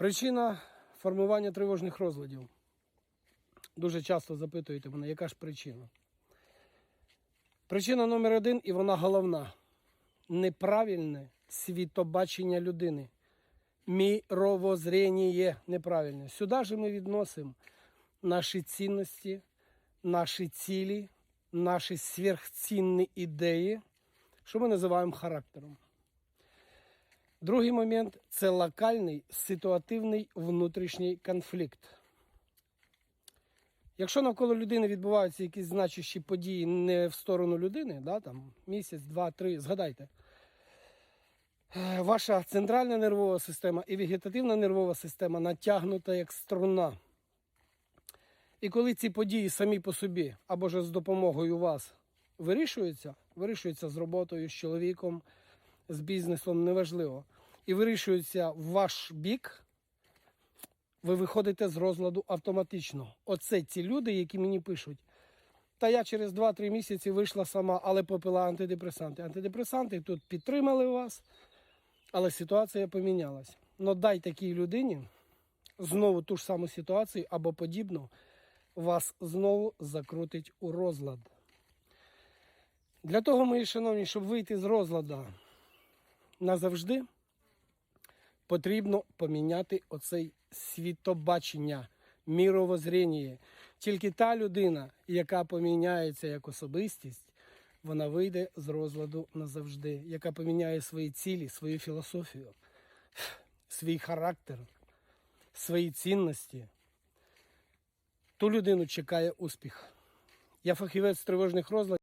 Причина формування тривожних розладів. Дуже часто запитуєте мене, яка ж причина? Причина номер один, і вона головна. Неправильне світобачення людини. Міровоззріння неправильне. Сюди ж ми відносимо наші цінності, наші цілі, наші сверхцінні ідеї, що ми називаємо характером. Другий момент це локальний ситуативний внутрішній конфлікт. Якщо навколо людини відбуваються якісь значущі події не в сторону людини, да, там, місяць, два, три, згадайте, ваша центральна нервова система і вегетативна нервова система натягнута як струна. І коли ці події самі по собі або ж з допомогою вас вирішуються, вирішуються з роботою, з чоловіком, з бізнесом, неважливо, і вирішуються в ваш бік, ви виходите з розладу автоматично. Оце ті люди, які мені пишуть. Та я через 2-3 місяці вийшла сама, але попила антидепресанти. Антидепресанти тут підтримали вас, але ситуація помінялась. Но дай такій людині знову ту ж саму ситуацію або подібну, вас знову закрутить у розлад. Для того, мої шановні, щоб вийти з розлада назавжди, потрібно поміняти оцей світобачення, міровоззріння. Тільки та людина, яка поміняється як особистість, вона вийде з розладу назавжди, яка поміняє свої цілі, свою філософію, свій характер, свої цінності. Ту людину чекає успіх. Я фахівець тривожних розладів.